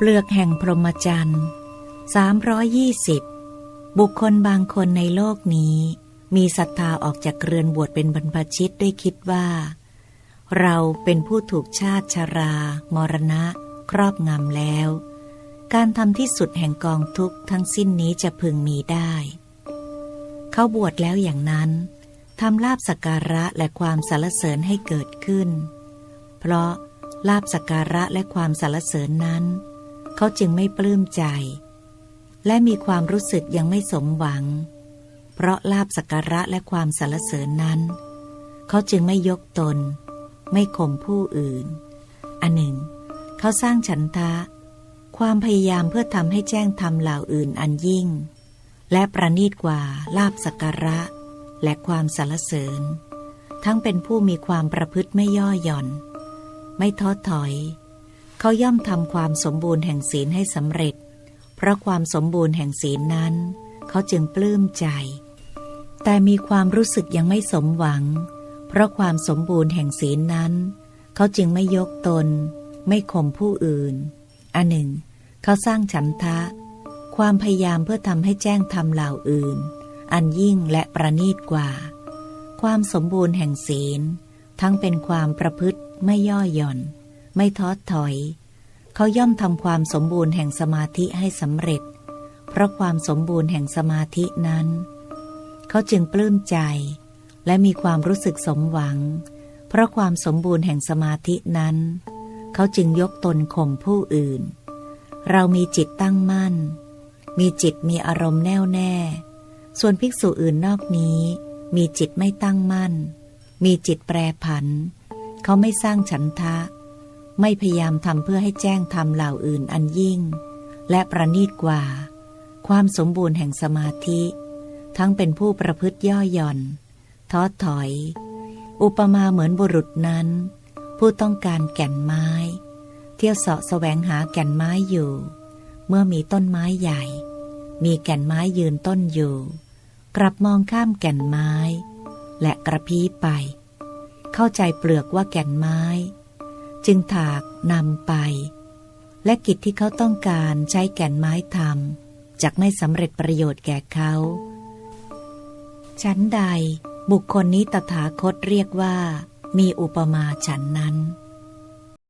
เปลือกแห่งพรหมจรรย์320 บุคคลบางคนในโลกนี้ มีศรัทธาออกจากเรือนบวชเป็นบรรพชิตได้คิดว่า เราเป็นผู้ถูกชาติชรา มรณะ ครอบงำแล้ว การทำที่สุดแห่งกองทุกข์ทั้งสิ้นนี้จะพึงมีได้ เขาบวชแล้วอย่างนั้นทำลาบสักการะและความสรรเสริญให้เกิดขึ้น เพราะลาบสักการะและความสรรเสริญนั้น เขาจึงไม่ปลื้มใจ และมีความรู้สึกยังไม่สมหวัง เพราะลาบสักการะและความสรรเสริญนั้น เขาจึงไม่ยกตน ไม่ข่มผู้อื่น อันหนึ่ง เขาสร้างฉันทะ ความพยายามเพื่อทำให้แจ้งธรรมเหล่าอื่นอันยิ่ง และประณีตกว่าลาบสักการะ และความสรรเสริญ ทั้งเป็นผู้มีความประพฤติไม่ย่อหย่อน ไม่ท้อถอย เขาย่อมทำความสมบูรณ์แห่งศีลให้สำเร็จ เพราะความสมบูรณ์แห่งศีลนั้น เขาจึงปลื้มใจ แต่มีความรู้สึกยังไม่สมหวัง เพราะความสมบูรณ์แห่งศีลนั้น เขาจึงไม่ยกตน ไม่ข่มผู้อื่น อันหนึ่ง เขาสร้างฉันทะ ความพยายามเพื่อทำให้แจ้งธรรมเหล่าอื่น อันยิ่งและประณีตกว่า ความสมบูรณ์แห่งศีล ทั้งเป็นความประพฤติไม่ย่อหย่อน ไม่ท้อถอย เขาย่อมทำความสมบูรณ์แห่งสมาธิให้สำเร็จ เพราะความสมบูรณ์แห่งสมาธินั้น เขาจึงปลื้มใจ และมีความรู้สึกสมหวัง เพราะความสมบูรณ์แห่งสมาธินั้น เขาจึงยกตนข่มผู้อื่น เรามีจิตตั้งมั่น มีจิตมีอารมณ์แน่วแน่ ส่วนภิกษุอื่นนอกนี้ มีจิตไม่ตั้งมั่น มีจิตแปรผัน เขาไม่สร้างฉันทะ ไม่พยายามทำเพื่อให้แจ้งธรรมเหล่าอื่นอันยิ่ง และประณีตกว่า ความสมบูรณ์แห่งสมาธิ ทั้งเป็นผู้ประพฤติย่อหย่อน ท้อถอย อุปมาเหมือนบุรุษนั้น ผู้ต้องการแก่นไม้ เที่ยวเสาะแสวงหาแก่นไม้อยู่ เมื่อมีต้นไม้ใหญ่ มีแก่นไม้ยืนต้นอยู่ กลับมองข้ามแก่นไม้ และกระพี้ไป เข้าใจเปลือกว่าแก่นไม้ จึงถากนำไป และกิจที่เขาต้องการใช้แก่นไม้ทำจากไม่สำเร็จประโยชน์แก่เขา ชั้นใดบุคคลนี้ตถาคตเรียกว่า มีอุปมาฉันนั้น